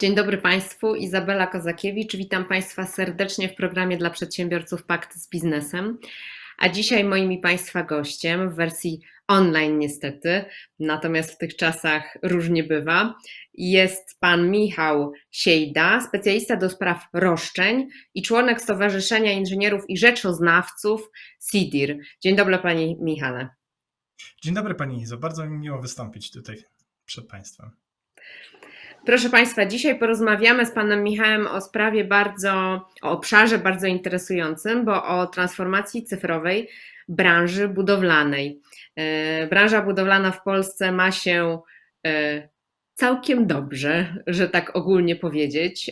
Dzień dobry Państwu, Izabela Kozakiewicz. Witam Państwa serdecznie w programie dla przedsiębiorców Pakt z Biznesem. A dzisiaj moim i Państwa gościem w wersji online niestety, natomiast w tych czasach różnie bywa, jest Pan Michał Siejda, specjalista do spraw roszczeń i członek Stowarzyszenia Inżynierów i Rzeczoznawców SIDIR. Dzień dobry Panie Michale. Dzień dobry Pani Izo, bardzo mi miło wystąpić tutaj przed Państwem. Proszę Państwa, dzisiaj porozmawiamy z Panem Michałem o sprawie bardzo, o obszarze bardzo interesującym, bo o transformacji cyfrowej branży budowlanej. E, branża budowlana w Polsce ma się e, całkiem dobrze, że tak ogólnie powiedzieć.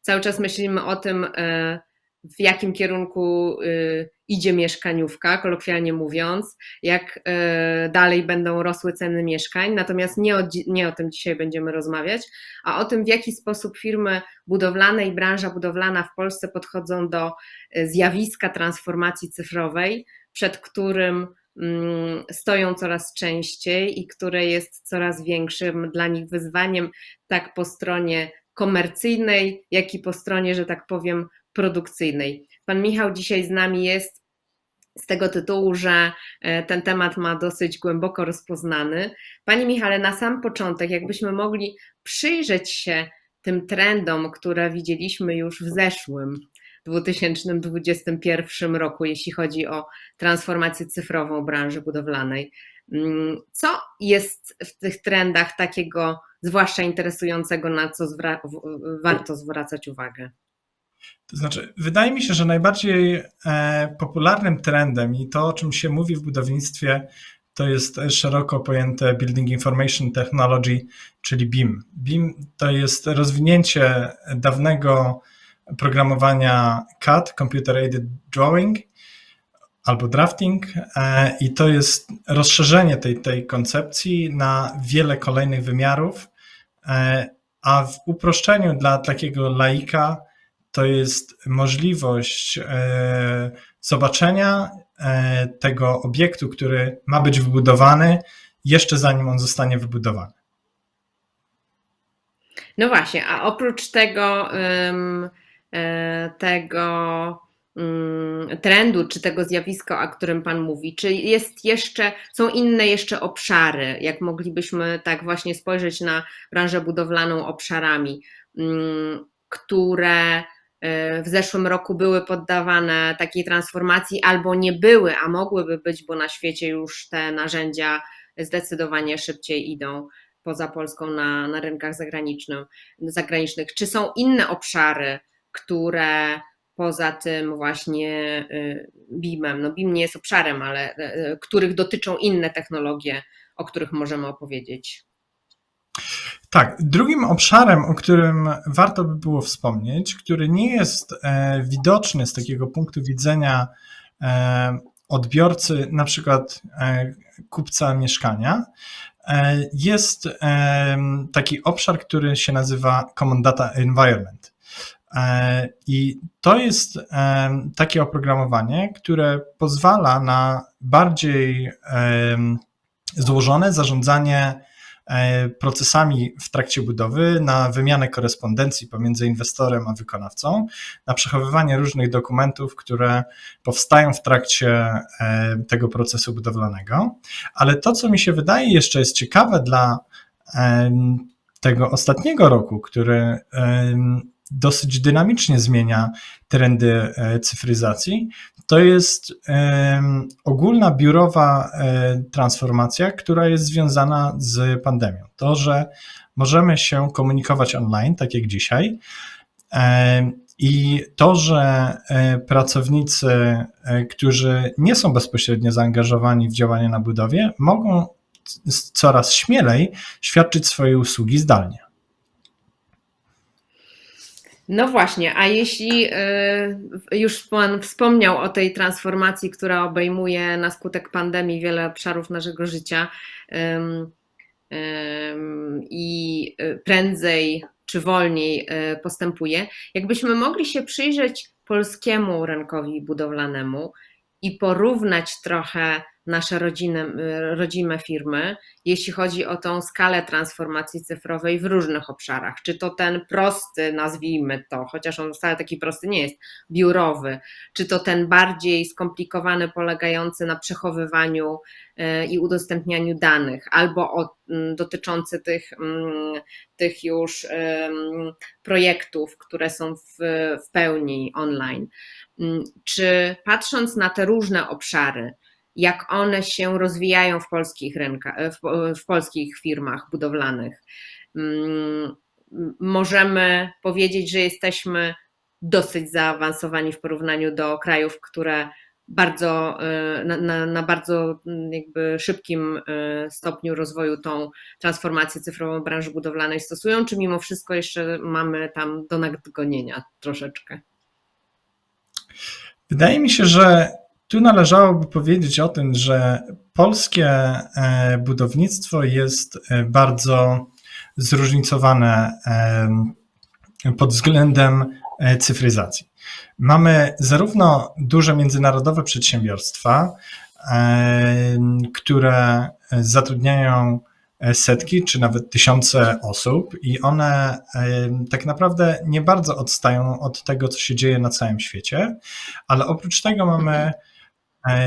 Cały czas myślimy o tym, e, w jakim kierunku y, idzie mieszkaniówka, kolokwialnie mówiąc, jak y, dalej będą rosły ceny mieszkań. Natomiast nie o, nie o tym dzisiaj będziemy rozmawiać, a o tym, w jaki sposób firmy budowlane i branża budowlana w Polsce podchodzą do y, zjawiska transformacji cyfrowej, przed którym mm, stoją coraz częściej i które jest coraz większym dla nich wyzwaniem, tak po stronie komercyjnej, jak i po stronie, że tak powiem, produkcyjnej. Pan Michał dzisiaj z nami jest z tego tytułu, że e, ten temat ma dosyć głęboko rozpoznany. Panie Michale, na sam początek, jakbyśmy mogli przyjrzeć się tym trendom, które widzieliśmy już w zeszłym 2021 roku, jeśli chodzi o transformację cyfrową branży budowlanej. Mm, co jest w tych trendach takiego, zwłaszcza interesującego, na co warto zwracać uwagę? To znaczy, wydaje mi się, że najbardziej e, popularnym trendem i to, o czym się mówi w budownictwie, to jest szeroko pojęte Building Information Technology, czyli BIM. BIM to jest rozwinięcie dawnego programowania CAD, Computer Aided Drawing, albo drafting, e, i to jest rozszerzenie tej, tej koncepcji na wiele kolejnych wymiarów, e, a w uproszczeniu dla takiego laika, to jest możliwość e, zobaczenia e, tego obiektu, który ma być wybudowany, jeszcze zanim on zostanie wybudowany. No właśnie, a oprócz tego, e, tego mm, trendu, czy tego zjawiska, o którym Pan mówi, czy jest jeszcze, są inne jeszcze obszary, jak moglibyśmy tak właśnie spojrzeć na branżę budowlaną obszarami, mm, które w zeszłym roku były poddawane takiej transformacji albo nie były, a mogłyby być, bo na świecie już te narzędzia zdecydowanie szybciej idą poza Polską na, na rynkach zagranicznych. Czy są inne obszary, które poza tym właśnie y, BIM-em, no BIM nie jest obszarem, ale y, których dotyczą inne technologie, o których możemy opowiedzieć? Tak, drugim obszarem, o którym warto by było wspomnieć, który nie jest e, widoczny z takiego punktu widzenia e, odbiorcy, na przykład e, kupca mieszkania, jest taki obszar, który się nazywa Common Data Environment. I to jest takie oprogramowanie, które pozwala na bardziej złożone zarządzanie procesami w trakcie budowy, na wymianę korespondencji pomiędzy inwestorem a wykonawcą, na przechowywanie różnych dokumentów, które powstają w trakcie e, tego procesu budowlanego. Ale to, co mi się wydaje jeszcze jest ciekawe dla tego ostatniego roku, który dosyć dynamicznie zmienia trendy e, cyfryzacji, to jest ogólna biurowa e, transformacja, która jest związana z pandemią. To, że możemy się komunikować online, tak jak dzisiaj, i to, że e, pracownicy, którzy nie są bezpośrednio zaangażowani w działanie na budowie, mogą coraz śmielej świadczyć swoje usługi zdalnie. No właśnie, a jeśli y, już Pan wspomniał o tej transformacji, która obejmuje na skutek pandemii wiele obszarów naszego życia i y, prędzej czy wolniej y, postępuje, jakbyśmy mogli się przyjrzeć polskiemu rynkowi budowlanemu i porównać trochę nasze rodzine, y, rodzime firmy, jeśli chodzi o tą skalę transformacji cyfrowej w różnych obszarach. Czy to ten prosty, nazwijmy to, chociaż on wcale taki prosty nie jest, biurowy, czy to ten bardziej skomplikowany, polegający na przechowywaniu y, i udostępnianiu danych, albo dotyczący tych, tych już projektów, które są w, w pełni online. Czy patrząc na te różne obszary, jak one się rozwijają w polskich rynkach, w, w polskich firmach budowlanych, mm, możemy powiedzieć, że jesteśmy dosyć zaawansowani w porównaniu do krajów, które bardzo, y, na, na, na bardzo jakby szybkim stopniu rozwoju tą transformację cyfrową branży budowlanej stosują, czy mimo wszystko jeszcze mamy tam do nadgonienia troszeczkę? Wydaje mi się, że tu należałoby powiedzieć o tym, że polskie e, budownictwo jest e, bardzo zróżnicowane e, pod względem cyfryzacji. Mamy zarówno duże międzynarodowe przedsiębiorstwa, które zatrudniają setki czy nawet tysiące osób, i one tak naprawdę nie bardzo odstają od tego, co się dzieje na całym świecie, ale oprócz tego mamy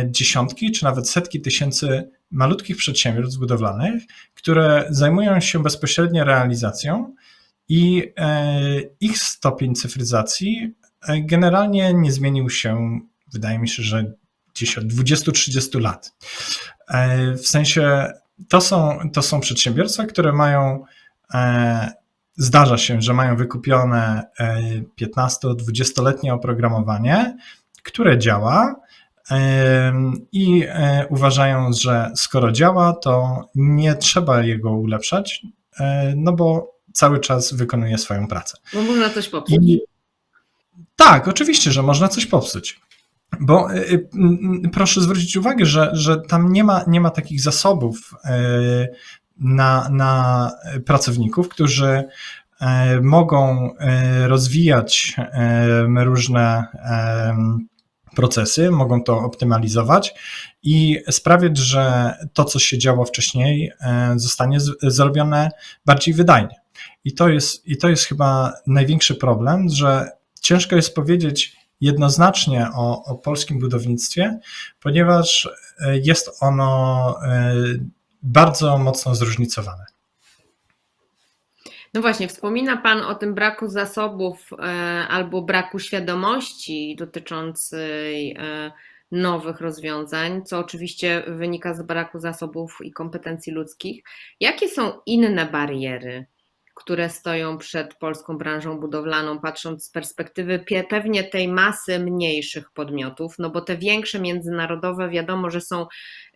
dziesiątki czy nawet setki tysięcy malutkich przedsiębiorstw budowlanych, które zajmują się bezpośrednio realizacją i ich stopień cyfryzacji generalnie nie zmienił się, wydaje mi się, że gdzieś od 20-30 lat. W sensie to są, to są przedsiębiorstwa, które mają, zdarza się, że mają wykupione 15-20-letnie oprogramowanie, które działa i uważają, że skoro działa, to nie trzeba jego ulepszać, no bo cały czas wykonuje swoją pracę. Bo można coś popsuć. I, tak, oczywiście, że można coś popsuć. Bo y, y, proszę zwrócić uwagę, że, że tam nie ma, nie ma takich zasobów y, na, na pracowników, którzy mogą rozwijać różne procesy, mogą to optymalizować i sprawiać, że to, co się działo wcześniej, zostanie zrobione bardziej wydajnie. I to jest, i to jest chyba największy problem, że ciężko jest powiedzieć jednoznacznie o, o polskim budownictwie, ponieważ e, jest ono e, bardzo mocno zróżnicowane. No właśnie, wspomina Pan o tym braku zasobów e, albo braku świadomości dotyczącej nowych rozwiązań, co oczywiście wynika z braku zasobów i kompetencji ludzkich. Jakie są inne bariery które stoją przed polską branżą budowlaną, patrząc z perspektywy pewnie tej masy mniejszych podmiotów, no bo te większe międzynarodowe wiadomo, że są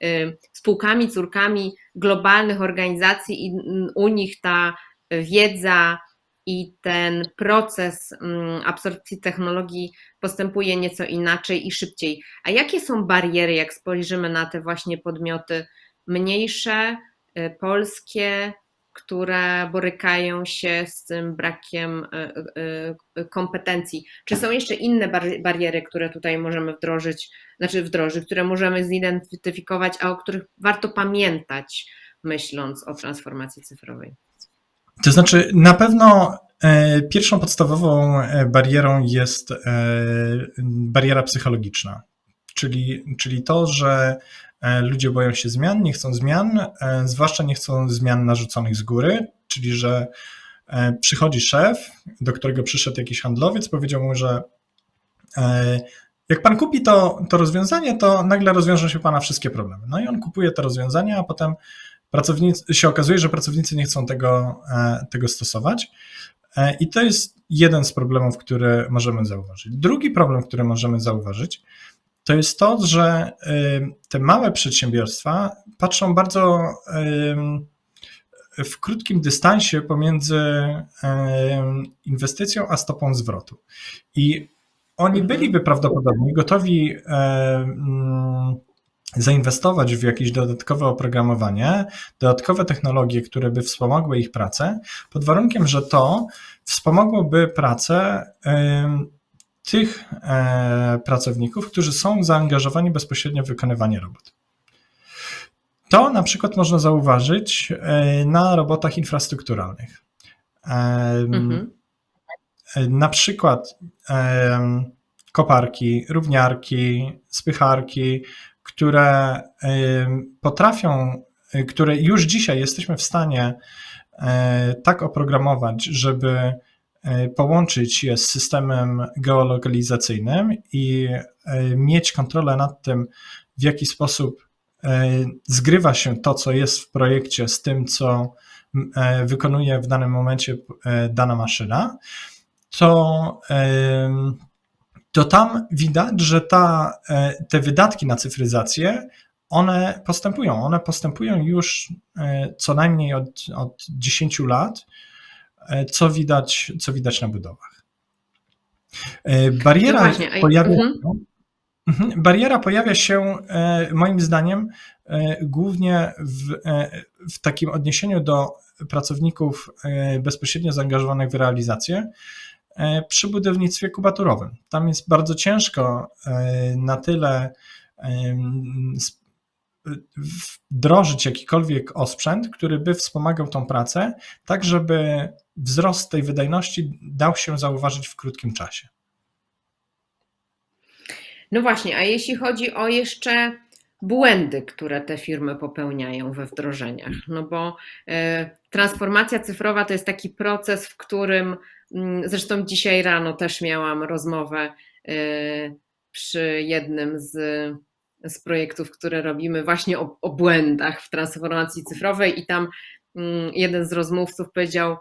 y, spółkami, córkami globalnych organizacji i u nich ta wiedza i ten proces mm, absorpcji technologii postępuje nieco inaczej i szybciej. A jakie są bariery, jak spojrzymy na te właśnie podmioty mniejsze, y, polskie, które borykają się z tym brakiem e, e, kompetencji. Czy są jeszcze inne bariery, które tutaj możemy wdrożyć, znaczy wdrożyć, które możemy zidentyfikować, a o których warto pamiętać, myśląc o transformacji cyfrowej? To znaczy, na pewno pierwszą podstawową barierą jest bariera psychologiczna, czyli, czyli to, że E, ludzie boją się zmian, nie chcą zmian, e, zwłaszcza nie chcą zmian narzuconych z góry, czyli że e, przychodzi szef, do którego przyszedł jakiś handlowiec, powiedział mu, że jak pan kupi to, to rozwiązanie, to nagle rozwiążą się pana wszystkie problemy. No i on kupuje to rozwiązanie, a potem pracownicy, się okazuje, że pracownicy nie chcą tego, tego stosować. I to jest jeden z problemów, który możemy zauważyć. Drugi problem, który możemy zauważyć, to jest to, że te małe przedsiębiorstwa patrzą bardzo w krótkim dystansie pomiędzy inwestycją a stopą zwrotu. I oni byliby prawdopodobnie gotowi zainwestować w jakieś dodatkowe oprogramowanie, dodatkowe technologie, które by wspomogły ich pracę, pod warunkiem, że to wspomogłoby pracę tych e, pracowników, którzy są zaangażowani bezpośrednio w wykonywanie robót. To na przykład można zauważyć e, na robotach infrastrukturalnych. Mhm. Na przykład koparki, równiarki, spycharki, które potrafią, e, które już dzisiaj jesteśmy w stanie e, tak oprogramować, żeby e, połączyć je z systemem geolokalizacyjnym i mieć kontrolę nad tym, w jaki sposób zgrywa się to, co jest w projekcie, z tym, co wykonuje w danym momencie dana maszyna, to, to tam widać, że ta, e, te wydatki na cyfryzację, one postępują. One postępują już e, co najmniej od, od 10 lat, e, co widać, co widać na budowach. Bariera No pojawia mhm. się, Mhm. Bariera pojawia się moim zdaniem głównie w, w takim odniesieniu do pracowników bezpośrednio zaangażowanych w realizację przy budownictwie kubaturowym. Tam jest bardzo ciężko e, na tyle sp- wdrożyć jakikolwiek osprzęt, który by wspomagał tą pracę, tak żeby wzrost tej wydajności dał się zauważyć w krótkim czasie. No właśnie, a jeśli chodzi o jeszcze błędy, które te firmy popełniają we wdrożeniach, no bo e, transformacja cyfrowa to jest taki proces, w którym zresztą dzisiaj rano też miałam rozmowę e, przy jednym z, z projektów, które robimy właśnie o, o błędach w transformacji cyfrowej i tam mm, jeden z rozmówców powiedział,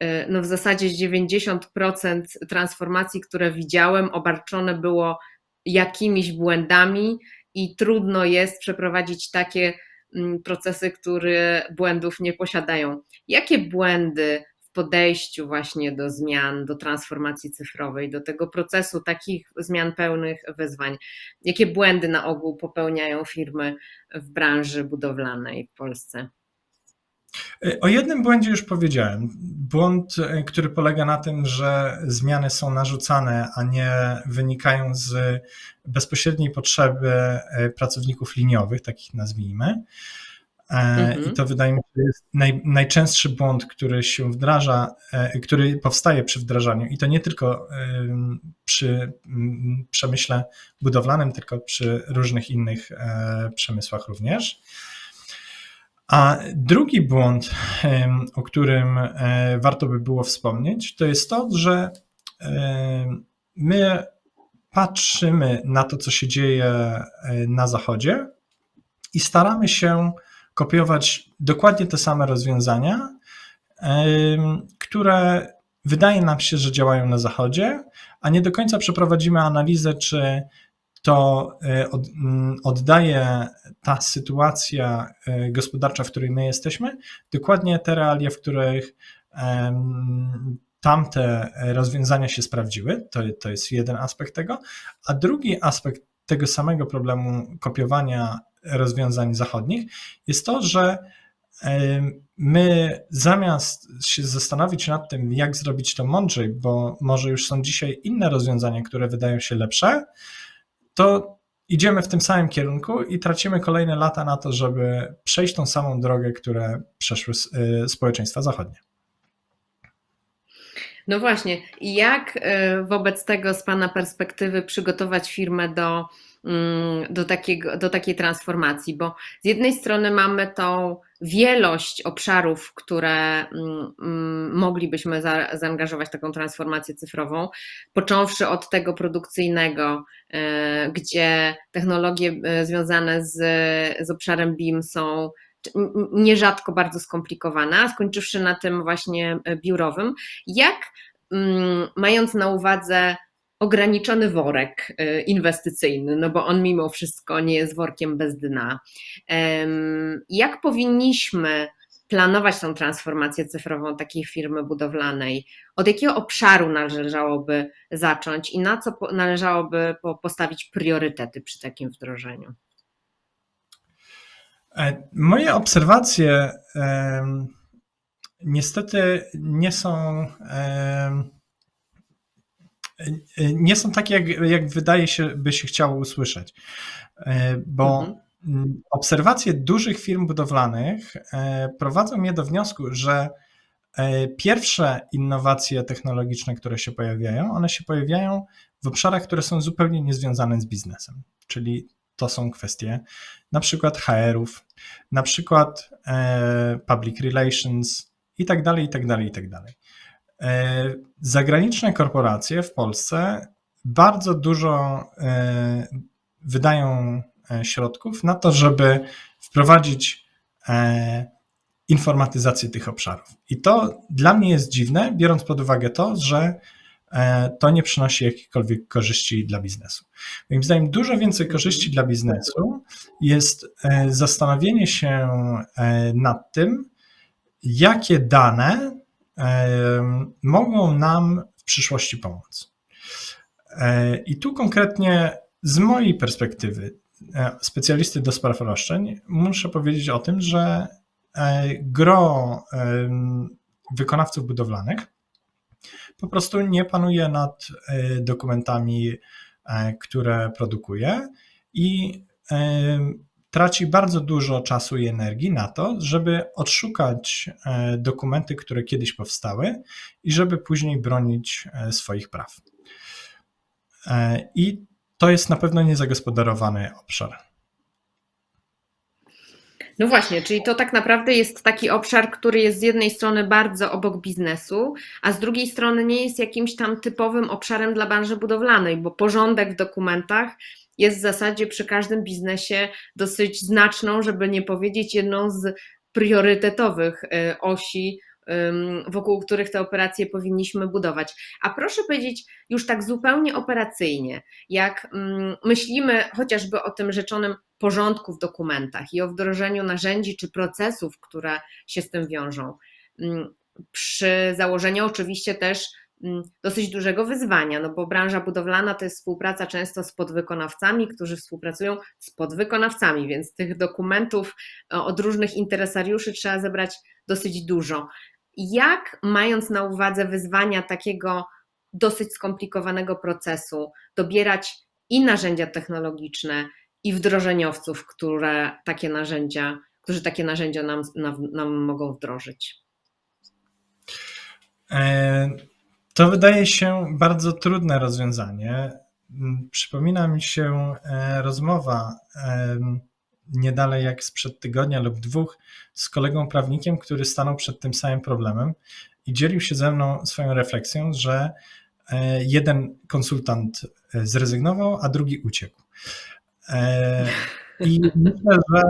e, no w zasadzie 90% transformacji, które widziałem, obarczone było jakimiś błędami i trudno jest przeprowadzić takie mm, procesy, które błędów nie posiadają. Jakie błędy podejściu właśnie do zmian, do transformacji cyfrowej, do tego procesu takich zmian pełnych wyzwań, jakie błędy na ogół popełniają firmy w branży budowlanej w Polsce? O jednym błędzie już powiedziałem. Błąd, który polega na tym, że zmiany są narzucane, a nie wynikają z bezpośredniej potrzeby e, pracowników liniowych, takich nazwijmy. E, Mhm. I to wydaje mi się, że jest naj, najczęstszy błąd, który się wdraża, e, który powstaje przy wdrażaniu. I to nie tylko przy przemyśle budowlanym, tylko przy różnych innych e, przemysłach również. A drugi błąd, o którym warto by było wspomnieć, to jest to, że my patrzymy na to, co się dzieje na Zachodzie i staramy się kopiować dokładnie te same rozwiązania, które wydaje nam się, że działają na Zachodzie, a nie do końca przeprowadzimy analizę, czy to e, mm, oddaje ta sytuacja e, gospodarcza, w której my jesteśmy, dokładnie te realia, w których tamte rozwiązania się sprawdziły. To, to jest jeden aspekt tego. A drugi aspekt tego samego problemu kopiowania rozwiązań zachodnich jest to, że my zamiast się zastanowić nad tym, jak zrobić to mądrzej, bo może już są dzisiaj inne rozwiązania, które wydają się lepsze, to idziemy w tym samym kierunku i tracimy kolejne lata na to, żeby przejść tą samą drogę, które przeszły y, społeczeństwa zachodnie. No właśnie, jak e, wobec tego z Pana perspektywy przygotować firmę do, do, takiego, do takiej transformacji? Bo z jednej strony mamy tą wielość obszarów, które mm, mm, moglibyśmy za, zaangażować taką transformację cyfrową, począwszy od tego produkcyjnego, e, gdzie technologie e, związane z, z obszarem BIM są nierzadko bardzo skomplikowane, a skończywszy na tym właśnie e, biurowym. Jak, mm, mając na uwadze ograniczony worek e, inwestycyjny, no bo on mimo wszystko nie jest workiem bez dna, jak powinniśmy planować tą transformację cyfrową takiej firmy budowlanej? Od jakiego obszaru należałoby zacząć i na co należałoby po- postawić priorytety przy takim wdrożeniu? E, Moje obserwacje niestety nie są nie są takie, jak, jak wydaje się, by się chciało usłyszeć. E, Bo Mhm. obserwacje dużych firm budowlanych e, prowadzą mnie do wniosku, że e, pierwsze innowacje technologiczne, które się pojawiają, one się pojawiają w obszarach, które są zupełnie niezwiązane z biznesem, czyli to są kwestie na przykład HR-ów, na przykład e, public relations i tak dalej, i tak dalej, i tak dalej. E, Zagraniczne korporacje w Polsce bardzo dużo e, wydają e, środków na to, żeby wprowadzić informatyzację tych obszarów. I to dla mnie jest dziwne, biorąc pod uwagę to, że to nie przynosi jakichkolwiek korzyści dla biznesu. Moim zdaniem dużo więcej korzyści dla biznesu jest zastanowienie się nad tym, jakie dane mogą nam w przyszłości pomóc. E, I tu konkretnie z mojej perspektywy, e, specjalisty do spraw roszczeń, muszę powiedzieć o tym, że e, gro wykonawców budowlanych po prostu nie panuje nad dokumentami, które produkuje i traci bardzo dużo czasu i energii na to, żeby odszukać e, dokumenty, które kiedyś powstały i żeby później bronić e, swoich praw. E, I to jest na pewno niezagospodarowany obszar. No właśnie, czyli to tak naprawdę jest taki obszar, który jest z jednej strony bardzo obok biznesu, a z drugiej strony nie jest jakimś tam typowym obszarem dla branży budowlanej, bo porządek w dokumentach jest w zasadzie przy każdym biznesie dosyć znaczną, żeby nie powiedzieć jedną z priorytetowych y, osi, wokół których te operacje powinniśmy budować. A proszę powiedzieć już tak zupełnie operacyjnie, jak myślimy chociażby o tym rzeczonym porządku w dokumentach i o wdrożeniu narzędzi czy procesów, które się z tym wiążą. Przy założeniu oczywiście też dosyć dużego wyzwania, no bo branża budowlana to jest współpraca często z podwykonawcami, którzy współpracują z podwykonawcami, więc tych dokumentów e, od różnych interesariuszy trzeba zebrać dosyć dużo. Jak, mając na uwadze wyzwania takiego dosyć skomplikowanego procesu, dobierać i narzędzia technologiczne, i wdrożeniowców, które takie narzędzia, którzy takie narzędzia nam, nam, nam mogą wdrożyć. E, To wydaje się bardzo trudne rozwiązanie. Mm, Przypomina mi się e, rozmowa nie dalej jak sprzed tygodnia lub dwóch z kolegą prawnikiem, który stanął przed tym samym problemem i dzielił się ze mną swoją refleksją, że e, jeden konsultant e, zrezygnował, a drugi uciekł. I myślę, że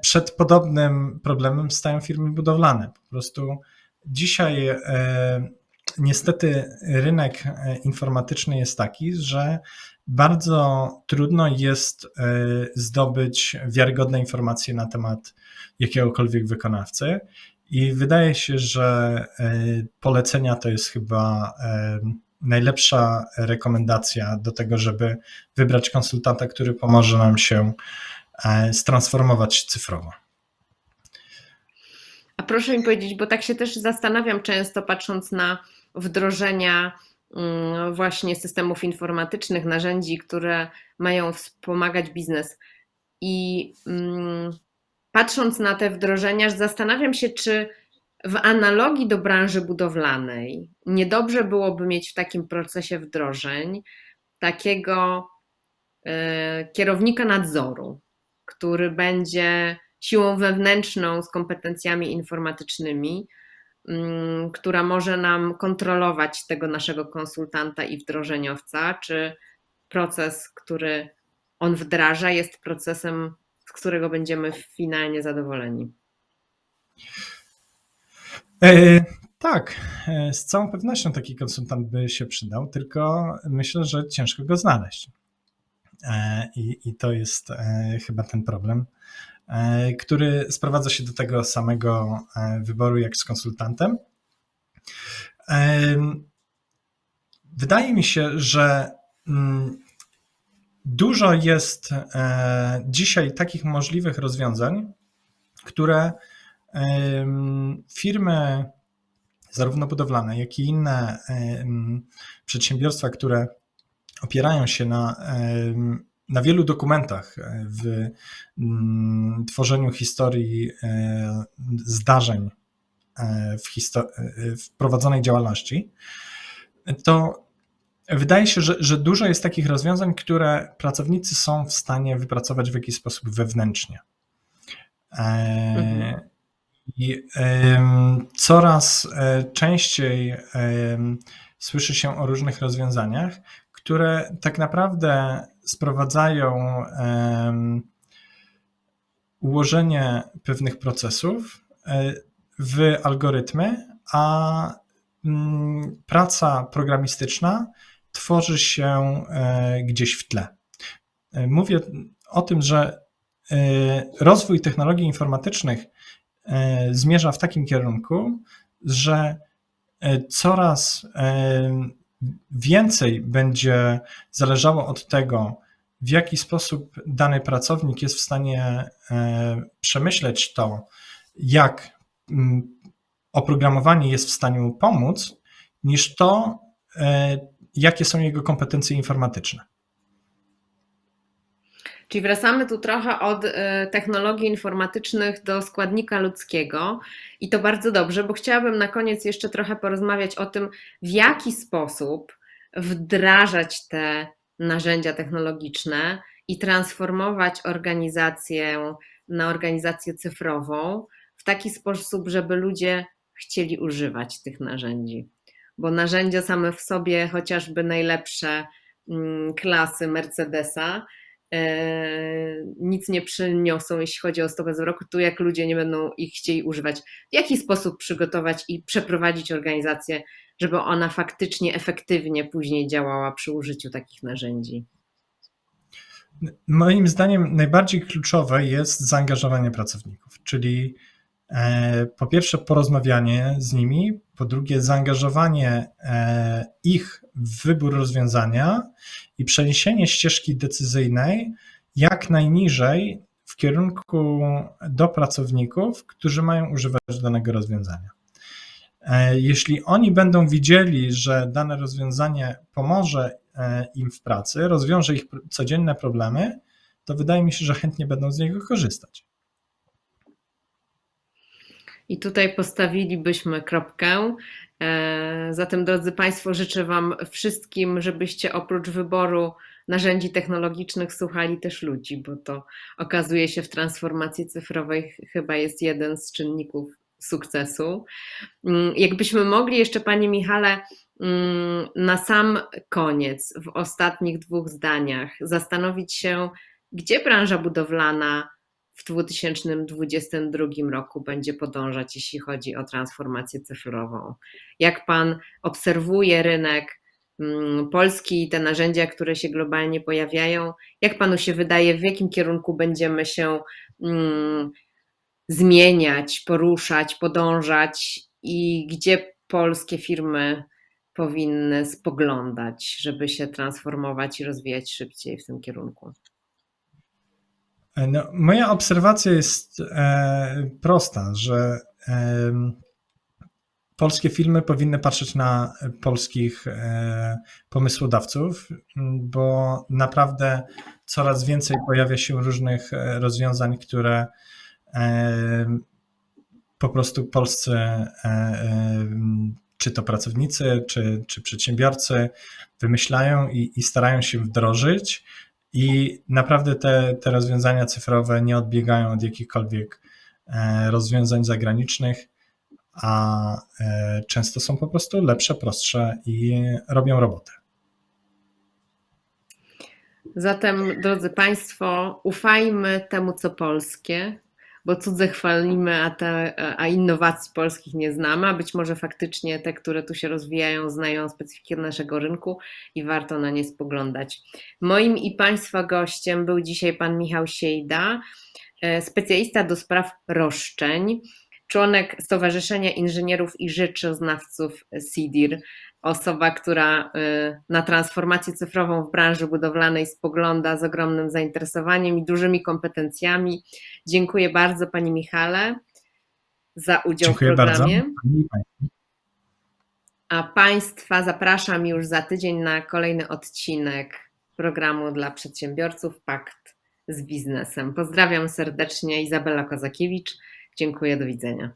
przed podobnym problemem stają firmy budowlane. Po prostu dzisiaj niestety rynek e, informatyczny jest taki, że bardzo trudno jest e, zdobyć wiarygodne informacje na temat jakiegokolwiek wykonawcy. I wydaje się, że e, polecenia to jest chyba najlepsza rekomendacja do tego, żeby wybrać konsultanta, który pomoże nam się stransformować cyfrowo. A proszę mi powiedzieć, bo tak się też zastanawiam często, patrząc na wdrożenia mm, właśnie systemów informatycznych, narzędzi, które mają wspomagać biznes. I mm, patrząc na te wdrożenia, zastanawiam się, czy w analogii do branży budowlanej niedobrze byłoby mieć w takim procesie wdrożeń takiego e, kierownika nadzoru, który będzie siłą wewnętrzną z kompetencjami informatycznymi, która może nam kontrolować tego naszego konsultanta i wdrożeniowca, czy proces, który on wdraża, jest procesem, z którego będziemy finalnie zadowoleni. E, tak, e, z całą pewnością taki konsultant by się przydał, tylko myślę, że ciężko go znaleźć. E, I, i to jest e, chyba ten problem, który sprowadza się do tego samego e, wyboru jak z konsultantem. E, Wydaje mi się, że mm, dużo jest e, dzisiaj takich możliwych rozwiązań, które firmy, zarówno budowlane, jak i inne przedsiębiorstwa, które opierają się na na wielu dokumentach e, w mm, tworzeniu historii e, zdarzeń e, w, histo- e, w prowadzonej działalności, to wydaje się, że, że dużo jest takich rozwiązań, które pracownicy są w stanie wypracować w jakiś sposób wewnętrznie. Mhm. I coraz częściej słyszy się o różnych rozwiązaniach, które tak naprawdę sprowadzają ułożenie pewnych procesów e, w algorytmy, a mm, praca programistyczna tworzy się e, gdzieś w tle. E, Mówię o tym, że rozwój technologii informatycznych zmierza w takim kierunku, że coraz więcej będzie zależało od tego, w jaki sposób dany pracownik jest w stanie e, przemyśleć to, jak mm, oprogramowanie jest w stanie mu pomóc, niż to, e, jakie są jego kompetencje informatyczne. Czyli wracamy tu trochę od y, technologii informatycznych do składnika ludzkiego i to bardzo dobrze, bo chciałabym na koniec jeszcze trochę porozmawiać o tym, w jaki sposób wdrażać te narzędzia technologiczne i transformować organizację na organizację cyfrową w taki sposób, żeby ludzie chcieli używać tych narzędzi. Bo narzędzia same w sobie, chociażby najlepsze mm, klasy Mercedesa, nic nie przyniosą, jeśli chodzi o stopę zwrotu, to jak ludzie nie będą ich chcieli używać. W jaki sposób przygotować i przeprowadzić organizację, żeby ona faktycznie efektywnie później działała przy użyciu takich narzędzi? Moim zdaniem najbardziej kluczowe jest zaangażowanie pracowników, czyli e, po pierwsze porozmawianie z nimi, po drugie zaangażowanie e, ich w wybór rozwiązania i przeniesienie ścieżki decyzyjnej jak najniżej w kierunku do pracowników, którzy mają używać danego rozwiązania. E, Jeśli oni będą widzieli, że dane rozwiązanie pomoże e, im w pracy, rozwiąże ich codzienne problemy, to wydaje mi się, że chętnie będą z niego korzystać. I tutaj postawilibyśmy kropkę. E, Zatem, drodzy Państwo, życzę Wam wszystkim, żebyście oprócz wyboru narzędzi technologicznych słuchali też ludzi, bo to okazuje się w transformacji cyfrowej ch- chyba jest jeden z czynników sukcesu. Mm, Jakbyśmy mogli jeszcze, Panie Michale, mm, na sam koniec, w ostatnich dwóch zdaniach, zastanowić się, gdzie branża budowlana w 2022 roku będzie podążać, jeśli chodzi o transformację cyfrową. Jak Pan obserwuje rynek mm, polski i te narzędzia, które się globalnie pojawiają, jak Panu się wydaje, w jakim kierunku będziemy się mm, zmieniać, poruszać, podążać i gdzie polskie firmy powinny spoglądać, żeby się transformować i rozwijać szybciej w tym kierunku? E, No, moja obserwacja jest e, prosta, że em, polskie firmy powinny patrzeć na polskich e, pomysłodawców, bo naprawdę coraz więcej pojawia się różnych e, rozwiązań, które e, po prostu polscy, e, e, czy to pracownicy, czy, czy przedsiębiorcy wymyślają i, i starają się wdrożyć. I naprawdę te, te rozwiązania cyfrowe nie odbiegają od jakichkolwiek e, rozwiązań zagranicznych, a e, często są po prostu lepsze, prostsze i robią robotę. Zatem, drodzy Państwo, ufajmy temu, co polskie, bo cudze chwalimy, a, te, a innowacji polskich nie znamy, a być może faktycznie te, które tu się rozwijają, znają specyfikę naszego rynku i warto na nie spoglądać. Moim i Państwa gościem był dzisiaj Pan Michał Siejda, e, specjalista do spraw roszczeń, członek Stowarzyszenia Inżynierów i Rzeczoznawców SIDIR, osoba, która y, na transformację cyfrową w branży budowlanej spogląda z ogromnym zainteresowaniem i dużymi kompetencjami. Dziękuję bardzo Panie Michale za udział Dziękuję w bardzo. programie. A Państwa zapraszam już za tydzień na kolejny odcinek programu dla przedsiębiorców Pakt z biznesem. Pozdrawiam serdecznie, Izabela Kozakiewicz. Dziękuję, do widzenia.